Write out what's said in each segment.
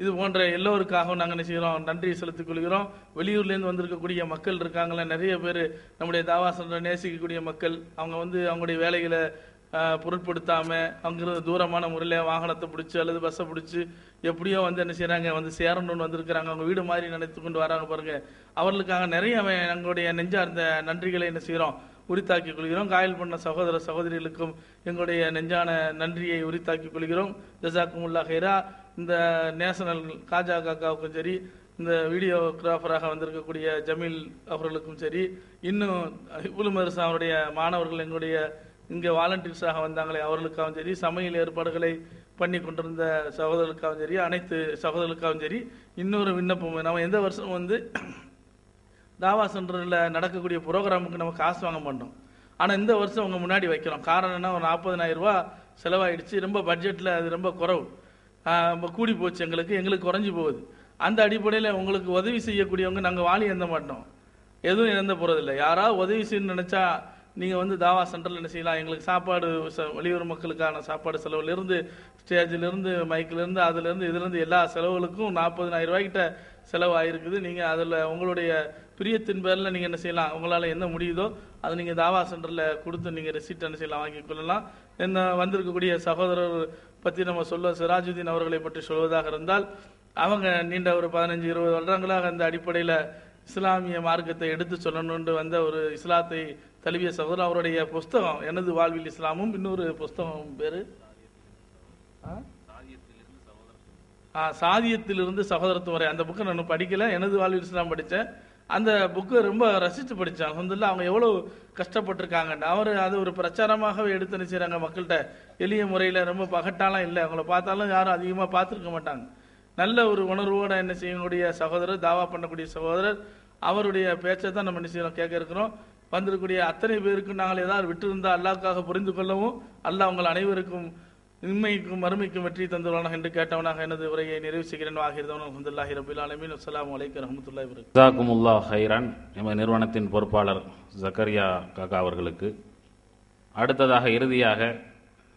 இது போன்ற எல்லோருக்காகவும் நாங்கள் என்ன செய்கிறோம்? நன்றி செலுத்திக் கொள்கிறோம். வெளியூர்லேருந்து வந்திருக்கக்கூடிய மக்கள் இருக்காங்களே நிறைய பேர் நம்முடைய தாவாசன்ற நேசிக்கக்கூடிய மக்கள் அவங்க வந்து அவங்களுடைய வேலைகளை பொருட்படுத்தாமல் அங்கிருந்து தூரமான முறையில் வாகனத்தை பிடிச்சி அல்லது பஸ்ஸை பிடிச்சி எப்படியோ வந்து என்ன செய்கிறாங்க வந்து சேரணும்னு வந்திருக்கிறாங்க. அவங்க வீடு மாதிரி நினைத்து கொண்டு வராங்க பாருங்க. அவர்களுக்காக நிறைய எங்களுடைய நெஞ்சார்ந்த நன்றிகளை என்ன செய்கிறோம்? உரித்தாக்கிக் கொள்கிறோம். காயல் பண்ண சகோதர சகோதரிகளுக்கும் எங்களுடைய நெஞ்சான நன்றியை உரித்தாக்கிக் கொள்கிறோம். ஜசாக்குமுல்லா ஹைரா இந்த நேஷனல் காஜா காக்காவுக்கும் சரி இந்த வீடியோகிராஃபராக வந்திருக்கக்கூடிய ஜமீல் அவர்களுக்கும் சரி இன்னும் இபுல் அவருடைய மாணவர்கள் எங்களுடைய இங்கே வாலண்டியர்ஸாக வந்தாங்களே அவர்களுக்காகவும் சரி சமையல் ஏற்பாடுகளை பண்ணி கொண்டிருந்த சகோதரர்களுக்காகவும் சரி அனைத்து சகோதரர்களுக்காகவும் சரி இன்னொரு விண்ணப்பம் நம்ம எந்த வருஷம் வந்து தாவா சென்டரில் நடக்கக்கூடிய ப்ரோக்ராமுக்கு நம்ம காசு வாங்க மாட்டோம். ஆனால் இந்த வருஷம் அவங்க முன்னாடி வைக்கிறோம். காரணம் என்ன? ஒரு நாற்பதனாயிரம் ரூபா செலவாயிடுச்சு. ரொம்ப பட்ஜெட்டில் அது ரொம்ப குறவு. கூடி போச்சு எங்களுக்கு எங்களுக்கு குறைஞ்சி போகுது. அந்த அடிப்படையில் உங்களுக்கு உதவி செய்யக்கூடியவங்க நாங்கள் வாலி எந்த மாட்டோம். எதுவும் இழந்த போகிறதில்ல யாராவது உதவி செய்யணும்னு நினச்சா நீங்கள் வந்து தாவா சென்டரில் என்ன செய்யலாம்? எங்களுக்கு சாப்பாடு ச- வெளியூர் மக்களுக்கான சாப்பாடு செலவுலேருந்து ஸ்டேஜிலேருந்து மைக்கிலேருந்து அதுலேருந்து இதுலேருந்து எல்லா செலவுகளுக்கும் நாற்பதனாயிரம் ரூபாய்கிட்ட செலவு ஆகிருக்குது நீங்கள் அதில் உங்களுடைய பிரியத்தின் பேரில் நீங்கள் என்ன செய்யலாம்? உங்களால் என்ன முடியுதோ அதை நீங்கள் தாவா சென்டரில் கொடுத்து நீங்கள் ரெசிப்ட் என்ன செய்யலாம்? வாங்கி கொள்ளலாம். என்ன வந்திருக்கக்கூடிய சகோதரர் பற்றி நம்ம சொல்ல சிராஜுதீன் அவர்களை பற்றி சொல்வதாக இருந்தால் அவங்க நீண்ட ஒரு பதினஞ்சு இருபது வருடங்களாக அந்த அடிப்படையில் இஸ்லாமிய மார்க்கத்தை எடுத்து சொல்லணும்னு வந்த ஒரு இஸ்லாத்தை தழுவிய சகோதரர். அவருடைய புஸ்தகம் எனது வாழ்வில் இஸ்லாமும் இன்னொரு புஸ்தகம் பேரு? சாதியத்திலிருந்து சகோதரத்து வரை. அந்த புக்கை நான் படிக்கல. எனது வாழ்வில் இஸ்லாம் படித்தேன். அந்த புக்கு ரொம்ப ரசித்து படித்தான் அல்ஹம்துலில்லாஹ் அவங்க எவ்வளோ கஷ்டப்பட்டிருக்காங்கன்னு. அவர் அது ஒரு பிரச்சாரமாகவே எடுத்து நினைச்சாங்க மக்கள்கிட்ட? எளிய முறையில் ரொம்ப பகட்டாலாம் இல்லை. அவங்கள பார்த்தாலும் யாரும் அதிகமாக பார்த்துருக்க மாட்டாங்க. நல்ல ஒரு உணர்வோட என்ன செய்யக்கூடிய சகோதரர் தாவா பண்ணக்கூடிய சகோதரர் அவருடைய பேச்சை தான் நம்ம என்ன செய்யறோம் கேட்க இருக்கிறோம். வந்திருக்கக்கூடிய அத்தனை பேருக்கு நாங்கள் ஏதாவது விட்டு இருந்தால் அல்லாவுக்காக புரிந்து கொள்ளவும் அல்லாஹ் உங்கள் அனைவருக்கும் நிம்மைக்கும் மறுமைக்கும் வெற்றி தந்துள்ளானாக என்று கேட்டவனாக எனது உரையை நிறைவு செய்கிறேன். வாகிருதவன் அஹமதுல்லாஹி ரபில் அலமின் அஸ்லாம் வலைக்கம் ரஹமத்துல்லாஹி வரகாத்துஹு. ஜசாக்குமுல்லா ஹைரான் எமது நிறுவனத்தின் பொறுப்பாளர் ஜக்கரியா காக்கா அவர்களுக்கு அடுத்ததாக இறுதியாக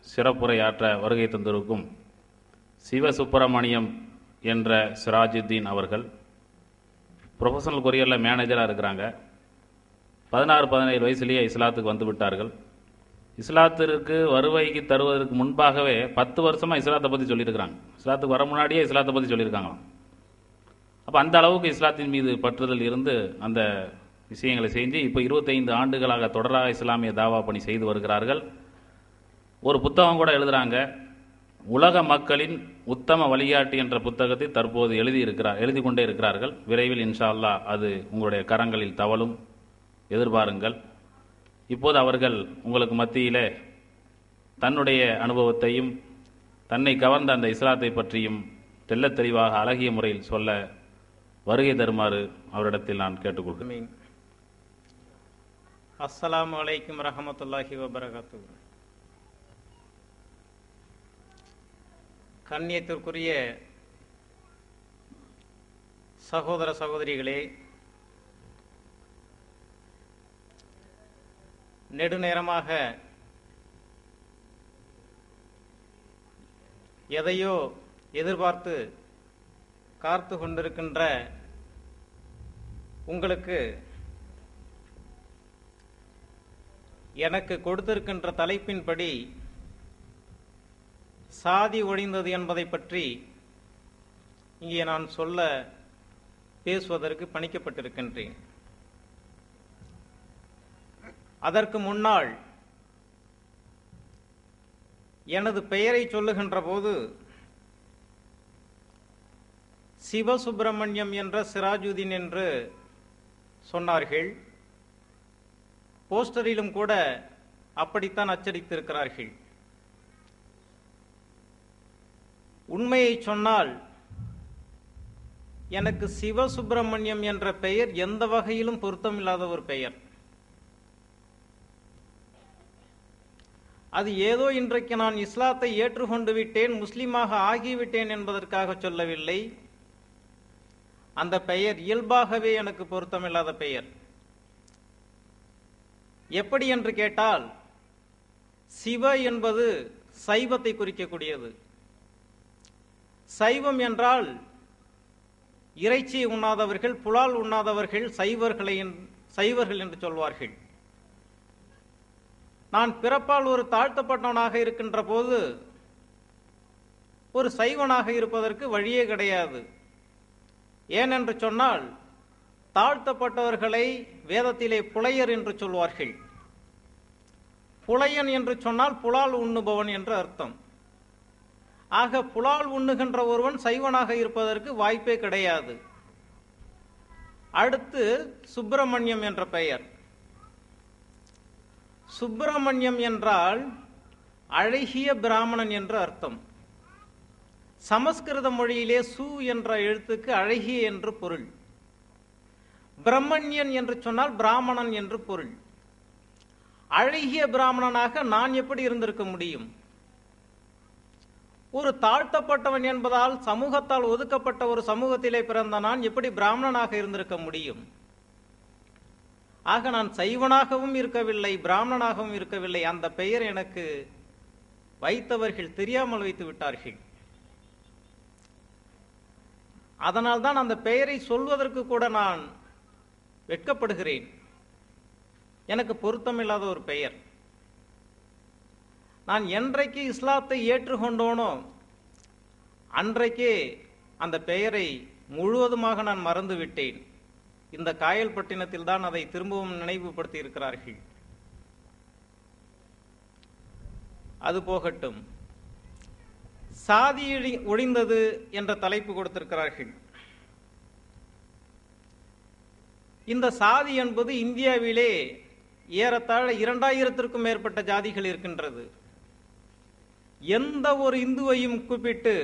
சிறப்புரையாற்ற வருகை தந்திருக்கும் சிவசுப்பிரமணியம் என்ற சிராஜுத்தீன் அவர்கள் ப்ரொஃபஷனல் கொரியரில் மேனேஜராக இருக்கிறாங்க. பதினாறு பதினேழு வயசுலேயே இஸ்லாத்துக்கு வந்து விட்டார்கள் இஸ்லாத்திற்கு வருவாய்க்கு தருவதற்கு முன்பாகவே பத்து வருஷமாக இஸ்லாத்தை பற்றி சொல்லியிருக்கிறாங்க. இஸ்லாத்துக்கு வர முன்னாடியே இஸ்லாத்தை பற்றி சொல்லியிருக்காங்களாம். அப்போ அந்த அளவுக்கு இஸ்லாத்தின் மீது பற்றுதல் இருந்து அந்த விஷயங்களை செஞ்சு இப்போ இருபத்தைந்து ஆண்டுகளாக தொடராக இஸ்லாமிய தாவா பணி செய்து வருகிறார்கள். ஒரு புத்தகம் கூட எழுதுறாங்க. உலக மக்களின் உத்தம வழிகாட்டி என்ற புத்தகத்தை தற்போது எழுதி இருக்கிறார் எழுதி கொண்டே இருக்கிறார்கள். விரைவில் இன்ஷா அல்லா அது உங்களுடைய கரங்களில் தவழும். எதிர்பாருங்கள். இப்போது அவர்கள் உங்களுக்கு மத்தியில் தன்னுடைய அனுபவத்தையும் தன்னை கவர்ந்த அந்த இஸ்லாத்தை பற்றியும் தெல்ல தெளிவாக அழகிய முறையில் சொல்ல வருகை தருமாறு அவரிடத்தில் நான் கேட்டுக்கொள்கிறேன். அஸ்லாம் அஸ்ஸலாமு அலைக்கும் ரஹமத்துல்லாஹி வபரகாத்து கண்ணியத்திற்குரிய சகோதர சகோதரிகளே நெடுநேரமாக எதையோ எதிர்பார்த்து காத்து கொண்டிருக்கின்ற உங்களுக்கு எனக்கு கொடுத்திருக்கின்ற தலைப்பின்படி சாதி ஒழிந்தது என்பதை பற்றி இங்கே நான் சொல்ல பேசுவதற்கு பணிக்கப்பட்டிருக்கின்றேன். அதற்கு முன்னால் எனது பெயரை சொல்லுகின்ற போது சிவசுப்பிரமணியம் என்ற சிராஜுதீன் என்று சொன்னார்கள். போஸ்டரிலும் கூட அப்படித்தான் அச்சடித்திருக்கிறார்கள். உண்மையை சொன்னால் எனக்கு சிவசுப்பிரமணியம் என்ற பெயர் எந்த வகையிலும் பொருத்தமில்லாத ஒரு பெயர். அது ஏதோ இன்றைக்கு நான் இஸ்லாத்தை ஏற்றுக்கொண்டு விட்டேன் முஸ்லீமாக ஆகிவிட்டேன் என்பதற்காக சொல்லவில்லை. அந்த பெயர் இயல்பாகவே எனக்கு பொருத்தமில்லாத பெயர். எப்படி என்று கேட்டால் சிவ என்பது சைவத்தை குறிக்கக்கூடியது. சைவம் என்றால் இறைச்சி உண்ணாதவர்கள் புலால் உண்ணாதவர்கள் சைவர்களை சைவர்கள் என்று சொல்வார்கள். நான் பிறப்பால் ஒரு தாழ்த்தப்பட்டவனாக இருக்கின்ற போது ஒரு சைவனாக இருப்பதற்கு வழியே கிடையாது. ஏனென்று சொன்னால் தாழ்த்தப்பட்டவர்களை வேதத்திலே புலையர் என்று சொல்வார்கள். புலையன் என்று சொன்னால் புலால் உண்ணுபவன் என்று அர்த்தம். ஆக புலால் உண்ணுகின்ற ஒருவன் சைவனாக இருப்பதற்கு வாய்ப்பே கிடையாது. அடுத்து சுப்பிரமணியம் என்ற பெயர். சுப்பிரமணியம் என்றால் அழகிய பிராமணன் என்று அர்த்தம். சமஸ்கிருத மொழியிலே சு என்ற எழுத்துக்கு அழகிய என்று பொருள். பிரம்மண்யன் என்று சொன்னால் பிராமணன் என்று பொருள். அழகிய பிராமணனாக நான் எப்படி இருந்திருக்க முடியும்? ஒரு தாழ்த்தப்பட்டவன் என்பதால் சமூகத்தால் ஒதுக்கப்பட்ட ஒரு சமூகத்திலே பிறந்த நான் எப்படி பிராமணனாக இருந்திருக்க முடியும்? ஆக நான் சைவனாகவும் இருக்கவில்லை பிராமணனாகவும் இருக்கவில்லை அந்த பெயர் எனக்கு வைத்தவர்கள் தெரியாமல் வைத்து விட்டார்கள். அதனால்தான் அந்த பெயரை சொல்வதற்கு கூட நான் வெட்கப்படுகிறேன். எனக்கு பொருத்தமில்லாத ஒரு பெயர். நான் என்றைக்கு இஸ்லாத்தை ஏற்றுக்கொண்டோனோ அன்றைக்கே அந்த பெயரை முழுவதுமாக நான் மறந்து விட்டேன் இந்த காயல்பட்டினத்தில் தான் அதை திரும்பவும் நினைவுபடுத்தி இருக்கிறார்கள் அது போகட்டும். சாதி ஒழிந்தது என்ற தலைப்பு கொடுத்திருக்கிறார்கள். இந்த சாதி என்பது இந்தியாவிலே ஏறத்தாழ இரண்டாயிரத்திற்கும் மேற்பட்ட ஜாதிகள் இருக்கின்றது. எந்த ஒரு இந்துவையும் கூப்பிட்டு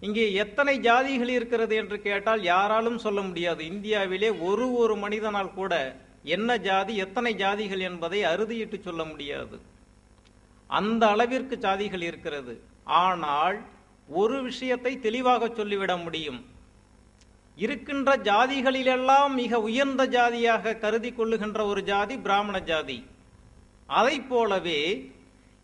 இங்கே எத்தனை ஜாதிகள் இருக்கிறது என்று கேட்டால் யாராலும் சொல்ல முடியாது. இந்தியாவிலே ஒரு ஒரு மனிதனால் கூட என்ன ஜாதி எத்தனை ஜாதிகள் என்பதை அறுதியிட்டு சொல்ல முடியாது. அந்த அளவிற்கு ஜாதிகள் இருக்கிறது. ஆனால் ஒரு விஷயத்தை தெளிவாக சொல்லிவிட முடியும். இருக்கின்ற ஜாதிகளிலெல்லாம் மிக உயர்ந்த ஜாதியாக கருதி கொள்ளுகின்ற ஒரு ஜாதி பிராமண ஜாதி. அதைப் போலவே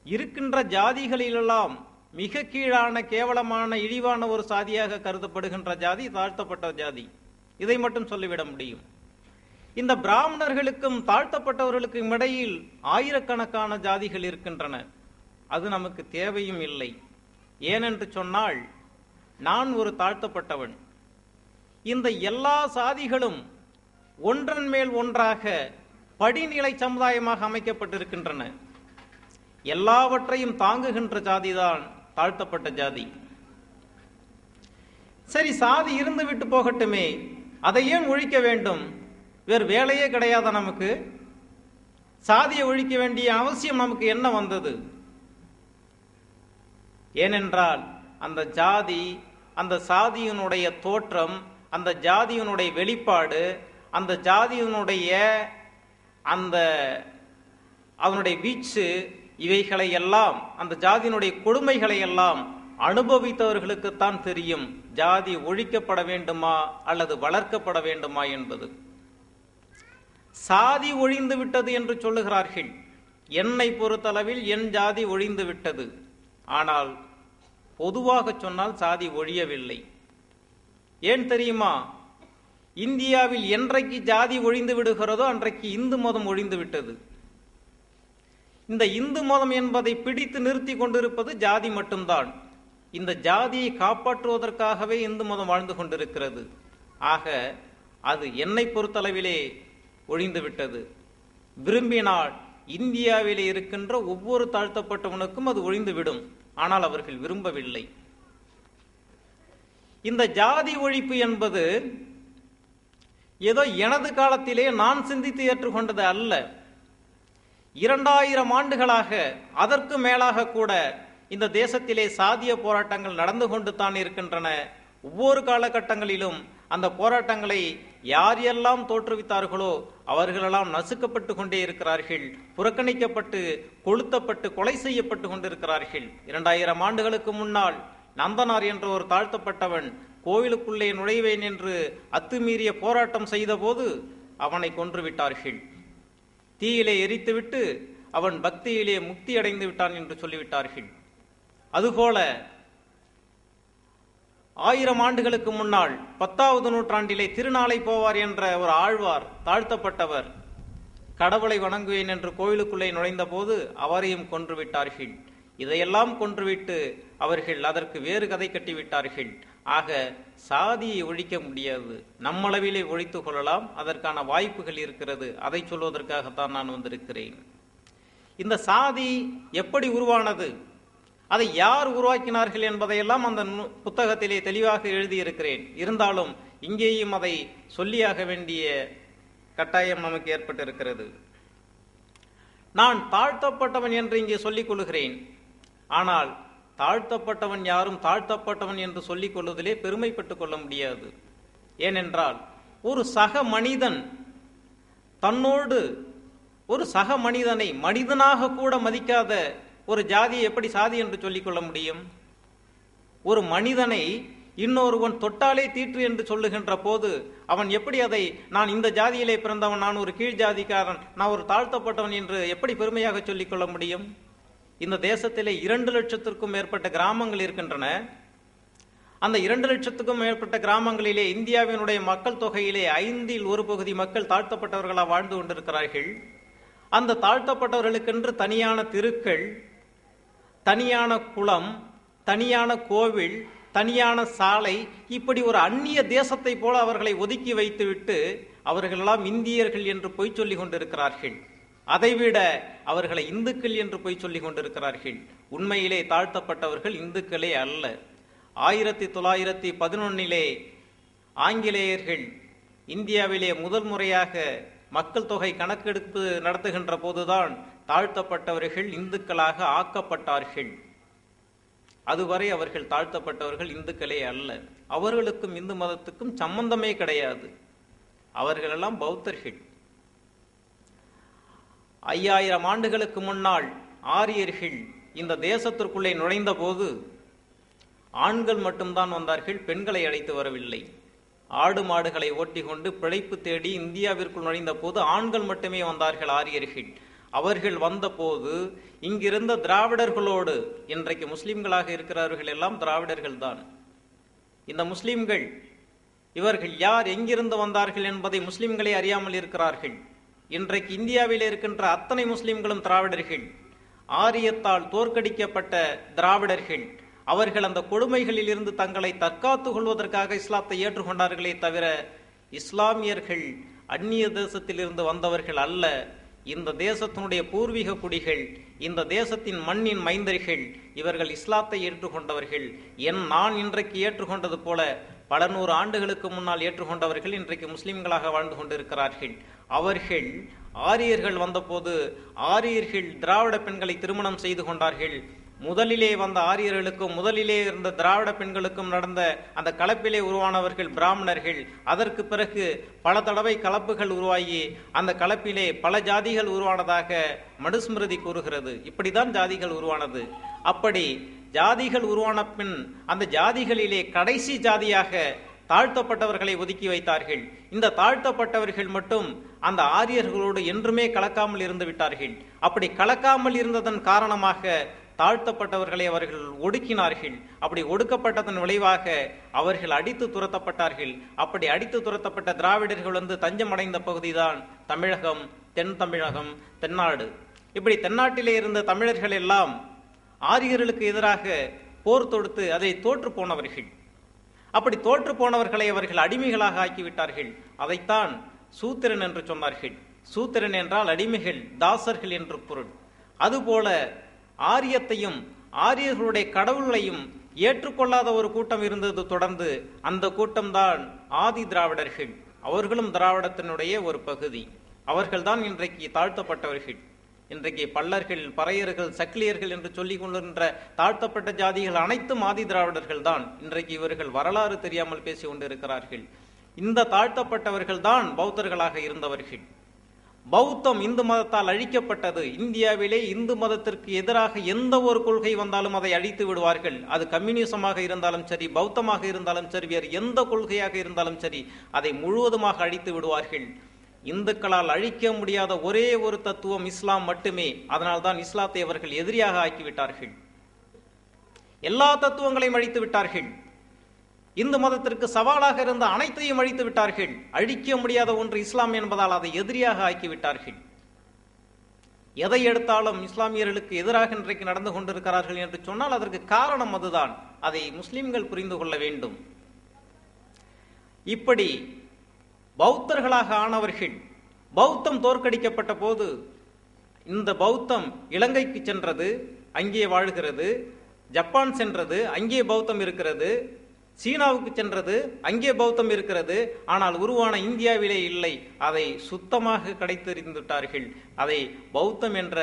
இருக்கின்ற ஜாதிகளிலெல்லாம் மிக கீழான கேவலமான இழிவான ஒரு சாதியாக கருதப்படுகின்ற ஜாதி தாழ்த்தப்பட்ட ஜாதி. இதை மட்டும் சொல்லிவிட முடியும். இந்த பிராமணர்களுக்கும் தாழ்த்தப்பட்டவர்களுக்கும் இடையில் ஆயிரக்கணக்கான ஜாதிகள் இருக்கின்றன. அது நமக்கு தேவையும் இல்லை. ஏனென்று சொன்னால் நான் ஒரு தாழ்த்தப்பட்டவன். இந்த எல்லா சாதிகளும் ஒன்றன் மேல் ஒன்றாக படிநிலை சமுதாயமாக அமைக்கப்பட்டிருக்கின்றன. எல்லாவற்றையும் தாங்குகின்ற ஜாதிதான் தாழ்த்தப்பட்ட ஜாதி. சரி சாதி இருந்து விட்டு போகட்டுமே. அதை ஏன் ஒழிக்க வேண்டும்? வேறு வேலையே கிடையாதா நமக்கு? சாதியை ஒழிக்க வேண்டிய அவசியம் நமக்கு என்ன வந்தது? ஏனென்றால் அந்த ஜாதி அந்த சாதியினுடைய தோற்றம் அந்த ஜாதியினுடைய வெளிப்பாடு அந்த ஜாதியினுடைய அந்த அவனுடைய வீச்சு இவைகளை எல்லாம் அந்த ஜாதியினுடைய கொடுமைகளை எல்லாம் அனுபவித்தவர்களுக்குத்தான் தெரியும். ஜாதி ஒழிக்கப்பட வேண்டுமா அல்லது வளர்க்கப்பட வேண்டுமா என்பது. சாதி ஒழிந்து விட்டது என்று சொல்லுகிறார்கள். என்னை பொறுத்தளவில் என் ஜாதி ஒழிந்து விட்டது. ஆனால் பொதுவாக சொன்னால் சாதி ஒழியவில்லை. ஏன் தெரியுமா? இந்தியாவில் என்றைக்கு ஜாதி ஒழிந்து விடுகிறதோ அன்றைக்கு இந்து மதம் ஒழிந்து விட்டது. இந்த இந்து மதம் என்பதை பிடித்து நிறுத்தி கொண்டிருப்பது ஜாதி மட்டும்தான். இந்த ஜாதியை காப்பாற்றுவதற்காகவே இந்து மதம் வாழ்ந்து கொண்டிருக்கிறது. ஆக அது என்னை பொறுத்தளவிலே ஒழிந்து விட்டது. விரும்பினால் இந்தியாவிலே இருக்கின்ற ஒவ்வொரு தாழ்த்தப்பட்டவனுக்கும் அது ஒழிந்துவிடும் ஆனால் அவர்கள் விரும்பவில்லை. இந்த ஜாதி ஒழிப்பு என்பது ஏதோ எனது காலத்திலே நான் சிந்தித்து ஏற்றுக்கொண்டது அல்ல. இரண்டாயிரம் ஆண்டுகளாக அதற்கு மேலாக கூட இந்த தேசத்திலே சாதிய போராட்டங்கள் நடந்து கொண்டு தான் இருக்கின்றன. ஒவ்வொரு காலகட்டங்களிலும் அந்த போராட்டங்களை யார் எல்லாம் தோற்றுவித்தார்களோ அவர்களெல்லாம் நசுக்கப்பட்டு கொண்டே இருக்கிறார்கள் புறக்கணிக்கப்பட்டு கொளுத்தப்பட்டு கொலை செய்யப்பட்டு கொண்டிருக்கிறார்கள். இரண்டாயிரம் ஆண்டுகளுக்கு முன்னால் நந்தனார் என்ற ஒரு தாழ்த்தப்பட்டவன் கோவிலுக்குள்ளே நுழைவேன் என்று அத்துமீறிய போராட்டம் செய்தபோது அவனை கொன்று விட்டார்கள். தீயிலே எரித்துவிட்டு அவன் பக்தியிலே முக்தி அடைந்து விட்டான் என்று சொல்லிவிட்டார்கள். அதுபோல ஆயிரம் ஆண்டுகளுக்கு முன்னால் பத்தாவது நூற்றாண்டிலே திருநாளை போவார் என்ற ஒரு ஆழ்வார் தாழ்த்தப்பட்டவர் கடவுளை வணங்குவேன் என்று கோயிலுக்குள்ளே நுழைந்த போது அவரையும் கொன்றுவிட்டார்கள் இதையெல்லாம் கொன்றுவிட்டு அவர்கள் அதற்கு வேறு கதை கட்டிவிட்டார்கள். ஆக சாதியை ஒழிக்க முடியாது. நம்மளவிலே ஒழித்து கொள்ளலாம். அதற்கான வாய்ப்புகள் இருக்கிறது. அதை சொல்வதற்காகத்தான் நான் வந்திருக்கிறேன். இந்த சாதி எப்படி உருவானது? அதை யார் உருவாக்கினார்கள் என்பதையெல்லாம் அந்த நு- புத்தகத்திலே தெளிவாக எழுதியிருக்கிறேன். இருந்தாலும் இங்கேயும் அதை சொல்லியாக வேண்டிய கட்டாயம் நமக்கு ஏற்பட்டிருக்கிறது. நான் தாழ்த்தப்பட்டவன் என்று இங்கே சொல்லிக் கொள்கிறேன். ஆனால் தாழ்த்தப்பட்டவன் யாரும் தாழ்த்தப்பட்டவன் என்று சொல்லிக் கொள்வதிலே பெருமைப்பட்டுக் கொள்ள முடியாது. ஏனென்றால் ஒரு சக மனிதன் தன்னோடு ஒரு சக மனிதனை மனிதனாக கூட மதிக்காத ஒரு ஜாதியை எப்படி சாதி என்று சொல்லிக் கொள்ள முடியும்? ஒரு மனிதனை இன்னொருவன் தொட்டாலே தீற்று என்று சொல்லுகின்ற போது அவன் எப்படி அதை நான் இந்த ஜாதியிலே பிறந்தவன் நான் ஒரு கீழ் ஜாதிக்காரன் நான் ஒரு தாழ்த்தப்பட்டவன் என்று எப்படி பெருமையாக சொல்லிக் கொள்ள முடியும்? இந்த தேசத்திலே இரண்டு லட்சத்திற்கும் மேற்பட்ட கிராமங்கள் இருக்கின்றன. அந்த இரண்டு லட்சத்துக்கும் மேற்பட்ட கிராமங்களிலே இந்தியாவினுடைய மக்கள் தொகையிலே ஐந்தில் ஒரு பகுதி மக்கள் தாழ்த்தப்பட்டவர்களாக வாழ்ந்து கொண்டிருக்கிறார்கள். அந்த தாழ்த்தப்பட்டவர்களுக்கென்று தனியான திருக்கள் தனியான குளம் தனியான கோவில் தனியான சாலை இப்படி ஒரு அந்நிய தேசத்தை போல அவர்களை ஒதுக்கி வைத்துவிட்டு அவர்களெல்லாம் இந்தியர்கள் என்று பொய் சொல்லி கொண்டிருக்கிறார்கள். அதைவிட அவர்களை இந்துக்கள் என்று பொய் சொல்லிக் கொண்டிருக்கிறார்கள். உண்மையிலே தாழ்த்தப்பட்டவர்கள் இந்துக்களே அல்ல. ஆயிரத்தி தொள்ளாயிரத்தி பதினொன்னிலே ஆங்கிலேயர்கள் இந்தியாவிலே முதல் முறையாக மக்கள் தொகை கணக்கெடுப்பு நடத்துகின்ற போதுதான் தாழ்த்தப்பட்டவர்கள் இந்துக்களாக ஆக்கப்பட்டார்கள். அதுவரை அவர்கள் தாழ்த்தப்பட்டவர்கள் இந்துக்களே அல்ல. அவர்களுக்கும் இந்து மதத்துக்கும் சம்பந்தமே கிடையாது. அவர்களெல்லாம் பௌத்தர்கள். ஐயாயிரம் ஆண்டுகளுக்கு முன்னால் ஆரியர்கள் இந்த தேசத்திற்குள்ளே நுழைந்த போது ஆண்கள் மட்டும்தான் வந்தார்கள் பெண்களை அழைத்து வரவில்லை. ஆடு மாடுகளை ஓட்டி கொண்டு பிழைப்பு தேடி இந்தியாவிற்குள் நுழைந்த போது ஆண்கள் மட்டுமே வந்தார்கள் ஆரியர்கள். அவர்கள் வந்தபோது இங்கிருந்த திராவிடர்களோடு இன்றைக்கு முஸ்லிம்களாக இருக்கிறார்கள் எல்லாம் திராவிடர்கள் தான். இந்த முஸ்லிம்கள் இவர்கள் யார் எங்கிருந்து வந்தார்கள் என்பதை முஸ்லிம்களே அறியாமல் இருக்கிறார்கள். இன்றைக்கு இந்தியாவில் இருக்கின்ற அத்தனை முஸ்லிம்களும் திராவிடர்கள் ஆரியத்தால் தோற்கடிக்கப்பட்ட திராவிடர்கள் அவர்கள் அந்த கொடுமைகளில் இருந்து தங்களை தற்காத்து கொள்வதற்காக இஸ்லாத்தை ஏற்றுக்கொண்டார்களே தவிர இஸ்லாமியர்கள் அந்நிய தேசத்திலிருந்து வந்தவர்கள் அல்ல. இந்த தேசத்தினுடைய பூர்வீக குடிகள் இந்த தேசத்தின் மண்ணின் மைந்தர்கள் இவர்கள் இஸ்லாத்தை ஏற்றுக்கொண்டவர்கள். என் நான் இன்றைக்கு ஏற்றுக்கொண்டது போல பல நூறு ஆண்டுகளுக்கு முன்னால் ஏற்றுக்கொண்டவர்கள் இன்றைக்கு முஸ்லிம்களாக வாழ்ந்து கொண்டிருக்கிறார்கள். அவர்கள் ஆரியர்கள் வந்தபோது ஆரியர்கள் திராவிட பெண்களை திருமணம் செய்து கொண்டார்கள். முதலிலே வந்த ஆரியர்களுக்கும் முதலிலே இருந்த திராவிட பெண்களுக்கும் நடந்த அந்த கலப்பிலே உருவானவர்கள் பிராமணர்கள். அதற்கு பிறகு பல தடவை கலப்புகள் உருவாகி அந்த கலப்பிலே பல ஜாதிகள் உருவானதாக மனுஸ்மிருதி கூறுகிறது. இப்படிதான் ஜாதிகள் உருவானது. அப்படி ஜாதிகள் உருவான பின் அந்த ஜாதிகளிலே கடைசி ஜாதியாக தாழ்த்தப்பட்டவர்களை ஒதுக்கி வைத்தார்கள். இந்த தாழ்த்தப்பட்டவர்கள் மட்டும் அந்த ஆரியர்களோடு என்றுமே கலக்காமல் இருந்து விட்டார்கள். அப்படி கலக்காமல் இருந்ததன் காரணமாக தாழ்த்தப்பட்டவர்களை அவர்கள் ஒடுக்கினார்கள். அப்படி ஒடுக்கப்பட்டதன் விளைவாக அவர்கள் அடித்து துரத்தப்பட்டார்கள். அப்படி அடித்து துரத்தப்பட்ட திராவிடர்கள் வந்து தஞ்சமடைந்த பகுதிதான் தமிழகம் தென் தமிழகம் தென்னாடு. இப்படி தென்னாட்டிலே இருந்த தமிழர்கள் எல்லாம் ஆரியர்களுக்கு எதிராக போர் தொடுத்து அதை தோற்று போனவர்கள். அப்படி தோற்று போனவர்களை அவர்கள் அடிமைகளாக ஆக்கிவிட்டார்கள். அதைத்தான் சூத்திரன் என்று சொன்னார்கள். சூத்திரன் என்றால் அடிமைகள் தாசர்கள் என்று பொருள். அதுபோல ஆரியத்தையும் ஆரியர்களுடைய கடவுளையும் ஏற்றுக்கொள்ளாத ஒரு கூட்டம் இருந்தது தொடர்ந்து அந்த கூட்டம்தான் ஆதி திராவிடர்கள். அவர்களும் திராவிடத்தினுடைய ஒரு பகுதி. அவர்கள்தான் இன்றைக்கு தாழ்த்தப்பட்டவர்கள். இன்றைக்கு பல்லர்கள் பறையர்கள் சக்கிலியர்கள் என்று சொல்லிக் கொண்டிருக்கின்ற தாழ்த்தப்பட்ட ஜாதிகள் அனைத்தும் ஆதி திராவிடர்கள் தான். இன்றைக்கு இவர்கள் வரலாறு தெரியாமல் பேசி கொண்டிருக்கிறார்கள். இந்த தாழ்த்தப்பட்டவர்கள் தான் பௌத்தர்களாக இருந்தவர்கள். பௌத்தம் இந்து மதத்தால் அழிக்கப்பட்டது. இந்தியாவிலே இந்து மதத்திற்கு எதிராக எந்த ஒரு கொள்கை வந்தாலும் அதை அழித்து விடுவார்கள். அது கம்யூனிசமாக இருந்தாலும் சரி பௌத்தமாக இருந்தாலும் சரி வேறு எந்த கொள்கையாக இருந்தாலும் சரி அதை முழுவதுமாக அழித்து விடுவார்கள். இந்துக்களால் அழிக்க முடியாத ஒரே ஒரு தத்துவம் இஸ்லாம் மட்டுமே. அதனால்தான் இஸ்லாத்தை அவர்கள் எதிரியாக ஆக்கிவிட்டார்கள். எல்லா தத்துவங்களையும் அழித்து விட்டார்கள். இந்து மதத்திற்கு சவாலாக இருந்த அனைத்தையும் அழித்து விட்டார்கள். அழிக்க முடியாத ஒன்று இஸ்லாம் என்பதால் அதை எதிரியாக ஆக்கிவிட்டார்கள். எதை எடுத்தாலும் இஸ்லாமியர்களுக்கு எதிராக இன்றைக்கு நடந்து கொண்டிருக்கிறார்கள் என்று சொன்னால் அதற்கு காரணம் அதுதான். அதை முஸ்லிம்கள் புரிந்து கொள்ள வேண்டும். இப்படி பௌத்தர்களாக ஆனவர்கள் பௌத்தம் தோற்கடிக்கப்பட்ட போது இந்த பௌத்தம் இலங்கைக்கு சென்றது அங்கே வாழ்கிறது ஜப்பான் சென்றது அங்கே பௌத்தம் இருக்கிறது சீனாவுக்கு சென்றது அங்கே பௌத்தம் இருக்கிறது ஆனால் உருவான இந்தியாவிலே இல்லை. அதை சுத்தமாக கடைத்தறிந்துவிட்டார்கள். அதை பௌத்தம் என்ற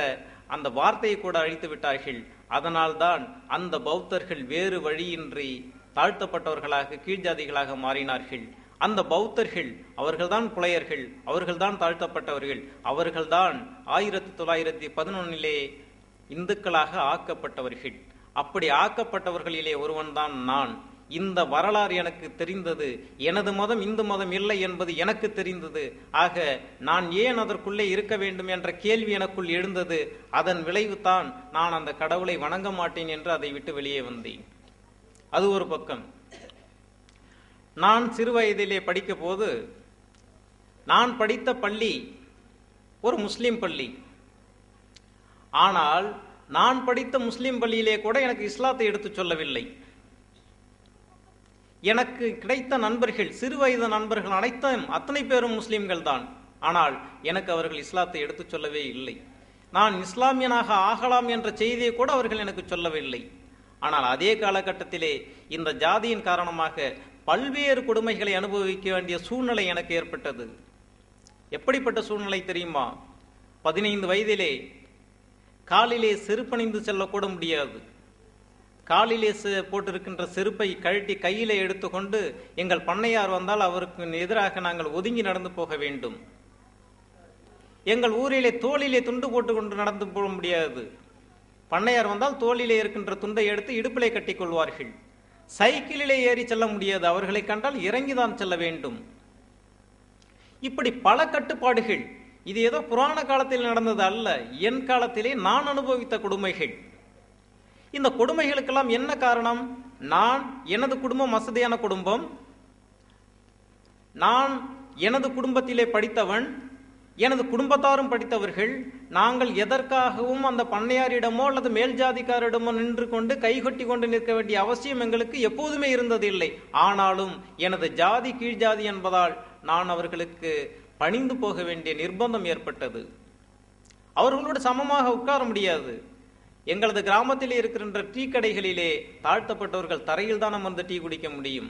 அந்த வார்த்தையை கூட அழித்து விட்டார்கள் அதனால்தான் அந்த பௌத்தர்கள் வேறு வழியின்றி தாழ்த்தப்பட்டவர்களாக கீழ்ஜாதிகளாக மாறினார்கள். அந்த பௌத்தர்கள் அவர்கள்தான் புலையர்கள் அவர்கள்தான் தாழ்த்தப்பட்டவர்கள் அவர்கள்தான் ஆயிரத்தி தொள்ளாயிரத்தி பதினொன்னிலே இந்துக்களாக ஆக்கப்பட்டவர்கள். அப்படி ஆக்கப்பட்டவர்களிலே ஒருவன்தான் நான். இந்த வரலாறு எனக்கு தெரிந்தது. எனது மதம் இந்து மதம் இல்லை என்பது எனக்கு தெரிந்தது. ஆக நான் ஏன் அதற்குள்ளே இருக்க வேண்டும் என்ற கேள்வி எனக்குள் எழுந்தது. அதன் விளைவுதான் நான் அந்த கடவுளை வணங்க மாட்டேன் என்று அதை விட்டு வெளியே வந்தேன். அது ஒரு பக்கம். நான் சிறு வயதிலே படிக்க போது நான் படித்த பள்ளி ஒரு முஸ்லீம் பள்ளி. ஆனால் நான் படித்த முஸ்லீம் பள்ளியிலே கூட எனக்கு இஸ்லாத்தை எடுத்துச் சொல்லவில்லை. எனக்கு கிடைத்த நண்பர்கள் சிறு வயது நண்பர்கள் அனைத்தும் அத்தனை பேரும் முஸ்லீம்கள் தான். ஆனால் எனக்கு அவர்கள் இஸ்லாத்தை எடுத்துச் சொல்லவே இல்லை. நான் இஸ்லாமியனாக ஆகலாம் என்ற செய்தியை கூட அவர்கள் எனக்கு சொல்லவில்லை. ஆனால் அதே காலகட்டத்திலே இந்த ஜாதியின் காரணமாக பல்வேறு கொடுமைகளை அனுபவிக்க வேண்டிய சூழ்நிலை எனக்கு ஏற்பட்டது. எப்படிப்பட்ட சூழ்நிலை தெரியுமா? பதினைந்து வயதிலே காலிலே செருப்பணிந்து செல்லக்கூட முடியாது. காலிலே செ- போட்டிருக்கின்ற செருப்பை கழட்டி கையிலே எடுத்துக்கொண்டு எங்கள் பண்ணையார் வந்தால் அவருக்கு எதிராக நாங்கள் ஒதுங்கி நடந்து போக வேண்டும். எங்கள் ஊரிலே தோளிலே துண்டு போட்டுக்கொண்டு நடந்து போக முடியாது. பண்ணையார் வந்தால் தோளிலே இருக்கின்ற துண்டை எடுத்து இடுப்பிலே கட்டிக்கொள்வார்கள் சைக்கிளிலே ஏறி செல்ல முடியாது. அவர்களை கண்டால் இறங்கிதான் செல்ல வேண்டும். இப்படி பல கட்டுப்பாடுகள். இது ஏதோ புராண காலத்தில் நடந்தது அல்ல. என் காலத்திலே நான் அனுபவித்த கொடுமைகள். இந்த கொடுமைகளுக்கெல்லாம் என்ன காரணம்? நான் எனது குடும்பம் வசதியான குடும்பம். நான் எனது குடும்பத்திலே படித்தவன். எனது குடும்பத்தாரும் படித்தவர்கள் நாங்கள் எதற்காகவும் அந்த பண்ணையாரிடமோ அல்லது மேல் ஜாதிக்காரிடமோ நின்று கொண்டு கைகொட்டி கொண்டு நிற்க வேண்டிய அவசியம் எங்களுக்கு எப்போதுமே இருந்ததில்லை. ஆனாலும் எனது ஜாதி கீழ் ஜாதி என்பதால் நான் அவர்களுக்கு பணிந்து போக வேண்டிய நிர்பந்தம் ஏற்பட்டது. அவர்களோடு சமமாக உட்கார முடியாது. எங்களது கிராமத்தில் இருக்கின்ற டீ கடைகளிலே தாழ்த்தப்பட்டவர்கள் தரையில் தான் அமர்ந்து டீ குடிக்க முடியும்.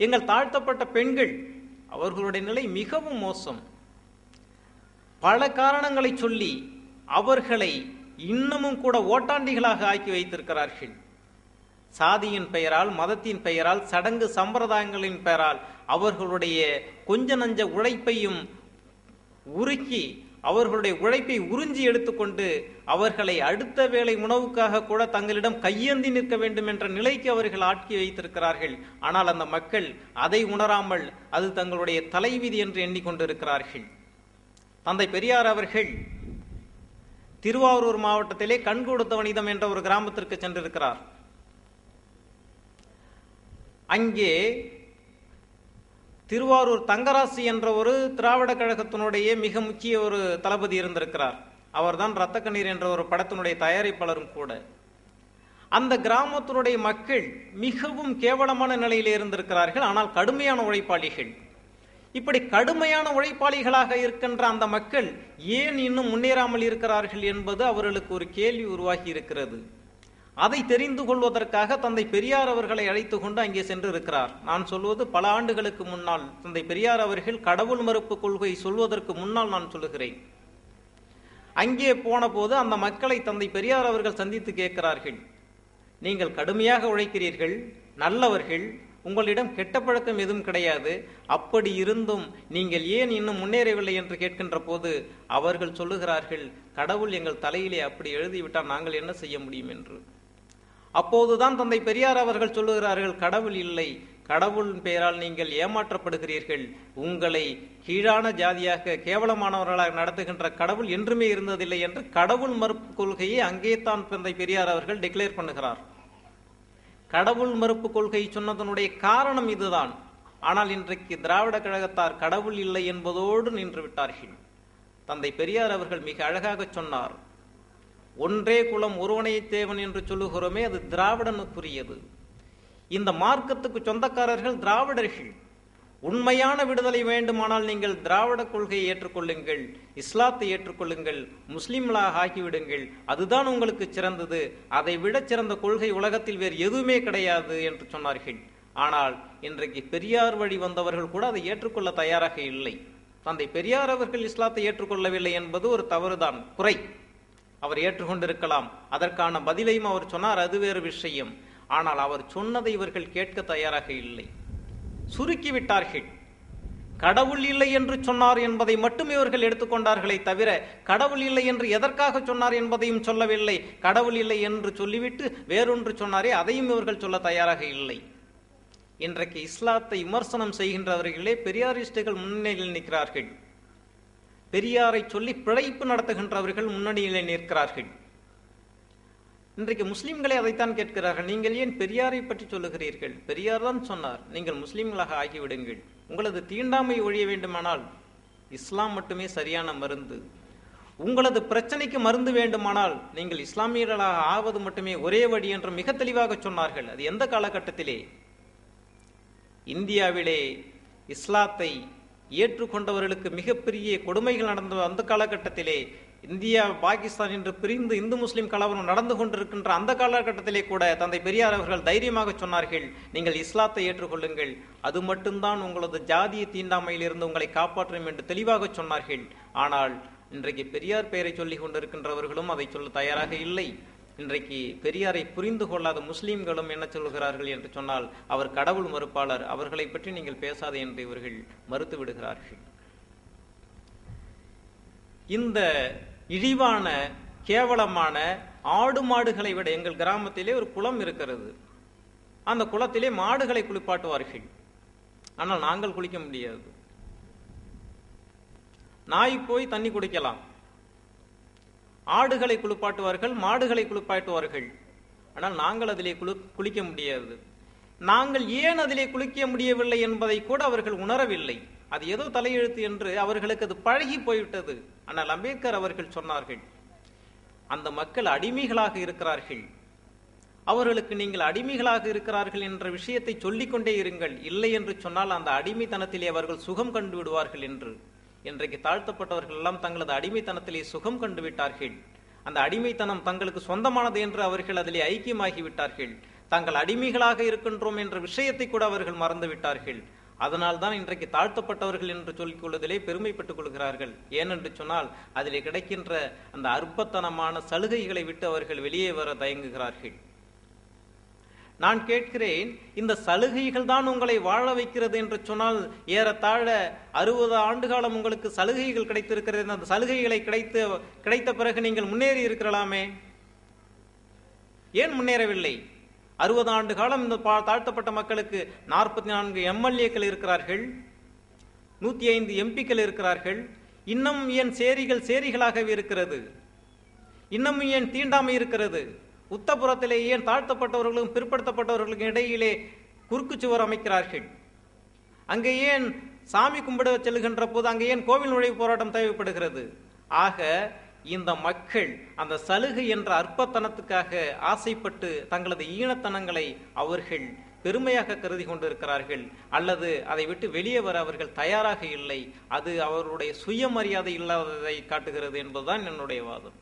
எங்கள் தாழ்த்தப்பட்ட பெண்கள் அவர்களுடைய நிலை மிகவும் மோசம். பல காரணங்களை சொல்லி அவர்களை இன்னமும் கூட ஓட்டாண்டிகளாக ஆக்கி வைத்திருக்கிறார்கள். சாதியின் பெயரால் மதத்தின் பெயரால் சடங்கு சம்பிரதாயங்களின் பெயரால் அவர்களுடைய கொஞ்ச நஞ்ச உழைப்பையும் உருக்கி அவர்களுடைய உழைப்பை உறிஞ்சி எடுத்துக்கொண்டு அவர்களை அடுத்த வேளை உணவுக்காக கூட தங்களிடம் கையேந்தி நிற்க வேண்டும் என்ற நிலைக்கு அவர்கள் ஆட்கி வைத்திருக்கிறார்கள். ஆனால் அந்த மக்கள் அதை உணராமல் அது தங்களுடைய தலைவிதி என்று எண்ணிக்கொண்டிருக்கிறார்கள். தந்தை பெரியார் அவர்கள் திருவாரூர் மாவட்டத்திலே கண்கொடுத்த வணிதம் என்ற ஒரு கிராமத்திற்கு சென்றிருக்கிறார். அங்கே திருவாரூர் தங்கராசு என்ற ஒரு திராவிட கழகத்தினுடைய மிக முக்கிய ஒரு தளபதி இருந்திருக்கிறார். அவர்தான் ரத்த கண்ணீர் என்ற ஒரு படத்தினுடைய தயாரிப்பாளரும் கூட. அந்த கிராமத்தினுடைய மக்கள் மிகவும் கேவலமான நிலையில் இருந்திருக்கிறார்கள். ஆனால் கடுமையான உழைப்பாளிகள். இப்படி கடுமையான உழைப்பாளிகளாக இருக்கின்ற அந்த மக்கள் ஏன் இன்னும் முன்னேறாமல் இருக்கிறார்கள் என்பது அவர்களுக்கு ஒரு கேள்வி உருவாகி இருக்கிறது. அதை தெரிந்து கொள்வதற்காக தந்தை பெரியார் அவர்களை அழைத்து கொண்டு அங்கே சென்று இருக்கிறார் நான் சொல்வது பல ஆண்டுகளுக்கு முன்னால் தந்தை பெரியார் அவர்கள் கடவுள் மறுப்பு கொள்கை சொல்வதற்கு முன்னால் நான் சொல்லுகிறேன். அங்கே போன போது அந்த மக்களை தந்தை பெரியார் அவர்கள் சந்தித்து கேட்கிறார்கள். நீங்கள் கடுமையாக உழைக்கிறீர்கள் நல்லவர்கள் உங்களிடம் கெட்ட பழக்கம் எதுவும் கிடையாது. அப்படி இருந்தும் நீங்கள் ஏன் இன்னும் முன்னேறவில்லை என்று கேட்கின்ற போது அவர்கள் சொல்லுகிறார்கள் கடவுள் எங்கள் தலையிலே அப்படி எழுதிவிட்டால் நாங்கள் என்ன செய்ய முடியும்? என்று. அப்போதுதான் தந்தை பெரியார் அவர்கள் சொல்லுகிறார்கள் கடவுள் இல்லை. கடவுளின் பெயரால் நீங்கள் ஏமாற்றப்படுகிறீர்கள். உங்களை கீழான ஜாதியாக கேவலமானவர்களாக நடத்துகின்ற கடவுள் என்றுமே இருந்ததில்லை என்று கடவுள் மறுப்பு கொள்கையை அங்கே தான் தந்தை பெரியார் அவர்கள் டிக்ளேர் பண்ணுகிறார். கடவுள் மறுப்பு கொள்கை சொன்னதனுடைய காரணம் இதுதான். ஆனால் இன்றைக்கு திராவிட கழகத்தார் கடவுள் இல்லை என்பதோடு நின்று விட்டார்கள். தந்தை பெரியார் அவர்கள் மிக அழகாக சொன்னார் ஒன்றே குலம் ஒருவனே தேவன் என்று சொல்லுகிறோமே அது திராவிடனுக்குரியது. இந்த மார்க்கத்துக்கு சொந்தக்காரர்கள் திராவிடர்கள். உண்மையான விடுதலை வேண்டுமானால் நீங்கள் திராவிட கொள்கையை ஏற்றுக்கொள்ளுங்கள் இஸ்லாத்தை ஏற்றுக்கொள்ளுங்கள் முஸ்லீம்களாக ஆகிவிடுங்கள் அதுதான் உங்களுக்கு சிறந்தது. அதை விட சிறந்த கொள்கை உலகத்தில் வேறு எதுவுமே கிடையாது என்று சொன்னார்கள். ஆனால் இன்றைக்கு பெரியார் வழி வந்தவர்கள் கூட அதை ஏற்றுக்கொள்ள தயாராக இல்லை. தந்தை பெரியார் அவர்கள் இஸ்லாத்தை ஏற்றுக்கொள்ளவில்லை என்பது ஒரு தவறுதான் குறை. அவர் ஏற்றுக்கொண்டிருக்கலாம். அதற்கான பதிலையும் அவர் சொன்னார் அது வேறு விஷயம். ஆனால் அவர் சொன்னதை இவர்கள் கேட்க தயாராக இல்லை. சுருக்கி விட்டார்கள் கடவுள் இல்லை என்று சொன்னார் என்பதை மட்டும் இவர்கள் எடுத்துக்கொண்டார்களே தவிர கடவுள் இல்லை என்று எதற்காக சொன்னார் என்பதையும் சொல்லவில்லை. கடவுள் இல்லை என்று சொல்லிவிட்டு வேறொன்று சொன்னாரே அதையும் இவர்கள் சொல்ல தயாராக இல்லை. இன்றைக்கு இஸ்லாத்தை விமர்சனம் செய்கின்றவர்களே பெரியாரிஸ்டுகள் முன்னிலையில் நிற்கிறார்கள். பெரியாரை சொல்லி பிழைப்பு நடத்துகின்றவர்கள் முன்னணியிலே நிற்கிறார்கள். இன்றைக்கு முஸ்லிம்களே அதைத்தான் கேட்கிறார்கள். நீங்கள் ஏன் பெரியாரை பற்றி சொல்லுகிறீர்கள்? பெரியார் தான் சொன்னார் நீங்கள் முஸ்லிம்களாக ஆகிவிடுங்கள். உங்களது தீண்டாமை ஒழிய வேண்டுமானால் இஸ்லாம் மட்டுமே சரியான மருந்து. உங்களது பிரச்சனைக்கு மருந்து வேண்டுமானால் நீங்கள் இஸ்லாமியர்களாக ஆவது மட்டுமே ஒரே வழி என்று மிக தெளிவாக சொன்னார்கள். அது எந்த காலகட்டத்திலே? இந்தியாவிலே இஸ்லாத்தை ஏற்றுக்கொண்டவர்களுக்கு மிகப்பெரிய கொடுமைகள் நடந்த அந்த காலகட்டத்திலே இந்தியா பாகிஸ்தான் என்று பிரிந்து இந்து முஸ்லிம் கலவரம் நடந்து கொண்டிருக்கின்ற அந்த காலகட்டத்திலே கூட தந்தை பெரியார் அவர்கள் தைரியமாக சொன்னார்கள் நீங்கள் இஸ்லாத்தை ஏற்றுக்கொள்ளுங்கள். அது மட்டும்தான் உங்களது ஜாதிய தீண்டாமையிலிருந்து உங்களை காப்பாற்றும் என்று தெளிவாக சொன்னார்கள். ஆனால் இன்றைக்கு பெரியார் பெயரை சொல்லிக் கொண்டிருக்கின்றவர்களும் அதை சொல்ல தயாராக இல்லை. இன்றைக்கு பெரியாரை புரிந்து கொள்ளாத முஸ்லீம்களும் என்ன சொல்கிறார்கள் என்று சொன்னால் அவர் கடவுள் மறுப்பாளர் அவர்களை பற்றி நீங்கள் பேசாதே என்று இவர்கள் மறுத்து விடுகிறார்கள். இந்த இழிவான கேவலமான ஆடு மாடுகளை விட எங்கள் கிராமத்திலே ஒரு குளம் இருக்கிறது. அந்த குளத்திலே மாடுகளை குளிப்பாட்டுவார்கள். ஆனால் நாங்கள் குளிக்க முடியாது. நாய் போய் தண்ணி குடிக்கலாம். ஆடுகளை குளிப்பாட்டுவார்கள் மாடுகளை குளிப்பாட்டுவார்கள். ஆனால் நாங்கள் அதிலே குளி குளிக்க முடியாது. நாங்கள் ஏன் அதிலே குளிக்க முடியவில்லை என்பதை கூட அவர்கள் உணரவில்லை. அது ஏதோ தலையெழுத்து என்று அவர்களுக்கு அது பழகி போய்விட்டது. ஆனால் அம்பேத்கர் அவர்கள் சொன்னார்கள் அந்த மக்கள் அடிமைகளாக இருக்கிறார்கள். அவர்களுக்கு நீங்கள் அடிமைகளாக இருக்கிறார்கள் என்ற விஷயத்தை சொல்லிக்கொண்டே இருங்கள். இல்லை என்று சொன்னால் அந்த அடிமைத்தனத்திலே அவர்கள் சுகம் கண்டு விடுவார்கள் என்று. இன்றைக்கு தாழ்த்தப்பட்டவர்கள் எல்லாம் தங்களது அடிமைத்தனத்திலே சுகம் கண்டு விட்டார்கள். அந்த அடிமைத்தனம் தங்களுக்கு சொந்தமானது என்று அவர்கள் அதிலே ஐக்கியமாகி விட்டார்கள். தாங்கள் அடிமைகளாக இருக்கின்றோம் என்ற விஷயத்தை கூட அவர்கள் மறந்து விட்டார்கள். அதனால் தான் இன்றைக்கு தாழ்த்தப்பட்டவர்கள் என்று சொல்லிக் கொள்வதிலே பெருமைப்பட்டுக் கொள்கிறார்கள். ஏனென்று சொன்னால் அதிலே கிடைக்கின்ற அந்த அற்பத்தனமான சலுகைகளை விட்டு அவர்கள் வெளியே வர தயங்குகிறார்கள். நான் கேட்கிறேன் இந்த சலுகைகள் தான் உங்களை வாழ வைக்கிறது என்று சொன்னால் ஏறத்தாழ அறுபது ஆண்டு காலம் உங்களுக்கு சலுகைகள் கிடைத்திருக்கிறது. அந்த சலுகைகளை கிடைத்து கிடைத்த பிறகு நீங்கள் முன்னேறி இருக்கலாமே ஏன் முன்னேறவில்லை? அறுபது ஆண்டு காலம் இந்த பா- தாழ்த்தப்பட்ட மக்களுக்கு நாற்பத்தி நான்கு எம்எல்ஏக்கள் இருக்கிறார்கள். நூத்தி ஐந்து எம்பிக்கள் இருக்கிறார்கள். இன்னும் என் சேரிகள் சேரிகளாகவே இருக்கிறது? இன்னமும் ஏன் தீண்டாமை இருக்கிறது? உத்தபுறத்திலேயே ஏன் பிற்படுத்தப்பட்டவர்களுக்கும் இடையிலே குறுக்கு சுவர் அமைக்கிறார்கள்? அங்கே ஏன் சாமி கும்பிட செல்கின்ற போது அங்கே ஏன் கோவில் நுழைவு போராட்டம் தேவைப்படுகிறது? ஆக இந்த மக்கள் அந்த சலுகை என்ற அற்பத்தனத்துக்காக ஆசைப்பட்டு தங்களது ஈனத்தனங்களை அவர்கள் பெருமையாக கருதி கொண்டிருக்கிறார்கள். அல்லது அதை விட்டு வெளியே வர அவர்கள் தயாராக இல்லை. அது அவர்களுடைய சுயமரியாதை இல்லாததை காட்டுகிறது என்பதுதான் என்னுடைய வாதம்.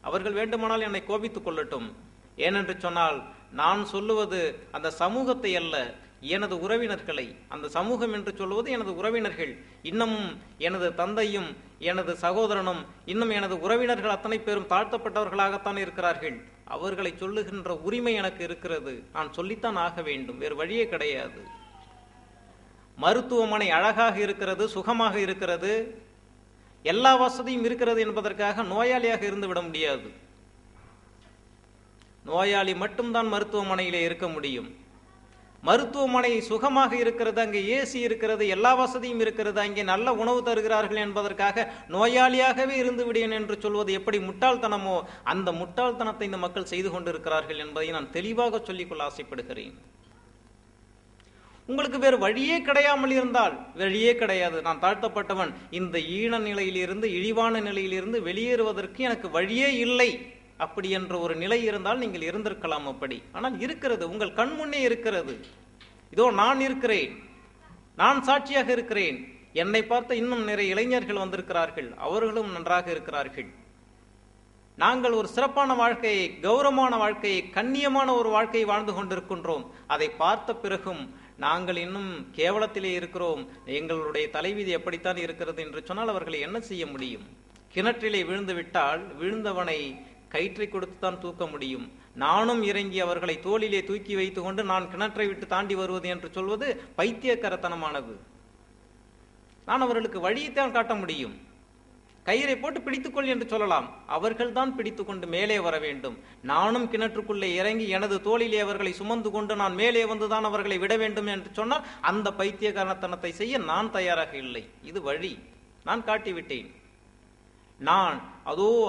அவர்கள் வேண்டுமானால் என்னை கோபித்துக் கொள்ளட்டும். ஏனென்று சொன்னால் நான் சொல்லுவது அந்த சமூகத்தை அல்ல எனது உறவினர்களை. அந்த சமூகம் என்று சொல்வது எனது உறவினர்கள். இன்னமும் எனது தந்தையும் எனது சகோதரனும் இன்னும் எனது உறவினர்கள் அத்தனை பேரும் தாழ்த்தப்பட்டவர்களாகத்தான் இருக்கிறார்கள். அவர்களை சொல்லுகின்ற உரிமை எனக்கு இருக்கிறது. நான் சொல்லித்தான் ஆக வேண்டும். வேறு வழியே கிடையாது. மருத்துவமனை அழகாக இருக்கிறது சுகமாக இருக்கிறது. எல்லா வசதியும் இருக்கிறது என்பதற்காக நோயாளியாக இருந்து விட முடியாது. நோயாளி மட்டும்தான் மருத்துவமனையில் இருக்க முடியும். மருத்துவமனை சுகமாக இருக்கிறது அங்கே ஏசி இருக்கிறது எல்லா வசதியும் இருக்கிறது அங்கே நல்ல உணவு தருகிறார்கள் என்பதற்காக நோயாளியாகவே இருந்து விடேன் என்று சொல்வது எப்படி முட்டாள்தனமோ அந்த முட்டாள்தனத்தை இந்த மக்கள் செய்து கொண்டிருக்கிறார்கள் என்பதை நான் தெளிவாக சொல்லிக்கொள்ள ஆசைப்படுகிறேன். உங்களுக்கு வேறு வழியே கிடையாமல் இருந்தால் வழியே கிடையாது. நான் தாழ்த்தப்பட்டவன். இந்த ஈன நிலையிலிருந்து இழிவான நிலையிலிருந்து வெளியேறுவதற்கு எனக்கு வழியே இல்லை. அப்படி என்ற ஒரு நிலை இருந்தால் நீங்கள் இருந்திருக்கலாம் அப்படி. ஆனால் இருக்கிறது உங்கள் கண் முன்னே இருக்கிறது. இதோ நான் இருக்கிறேன். நான் சாட்சியாக இருக்கிறேன். என்னை பார்த்த இன்னும் நிறைய இளைஞர்கள் வந்திருக்கிறார்கள். அவர்களும் நன்றாக இருக்கிறார்கள். நாங்கள் ஒரு சிறப்பான வாழ்க்கையை கௌரவமான வாழ்க்கையை கண்ணியமான ஒரு வாழ்க்கையை வாழ்ந்து கொண்டிருக்கின்றோம். அதை பார்த்த பிறகும் நாங்கள் இன்னும் கேவலத்திலே இருக்கிறோம். எங்களுடைய தலைவிதி எப்படித்தான் இருக்கிறது என்று சொன்னால் அவர்களை என்ன செய்ய முடியும்? கிணற்றிலே விழுந்து விட்டால் விழுந்தவனை கயிற்றை கொடுத்துத்தான் தூக்க முடியும். நானும் இறங்கி அவர்களை தோளிலே தூக்கி வைத்து கொண்டு நான் கிணற்றை விட்டு தாண்டி வருவது என்று சொல்வது பைத்தியக்கரத்தனமானது. நான் அவர்களுக்கு வழியைத்தான் காட்ட முடியும். கயிறை போட்டு பிடித்துக்கொள் என்று சொல்லலாம். அவர்கள் தான் பிடித்து கொண்டு மேலே வர வேண்டும். நானும் கிணற்றுக்குள்ளே இறங்கி எனது தோளிலே அவர்களை சுமந்து கொண்டு நான் மேலே வந்துதான் அவர்களை விட வேண்டும் என்று சொன்னால் அந்த பைத்தியகாரத்தனத்தை செய்ய நான் தயாராக இல்லை. இது வழி. நான் காட்டிவிட்டேன். நான் அதோ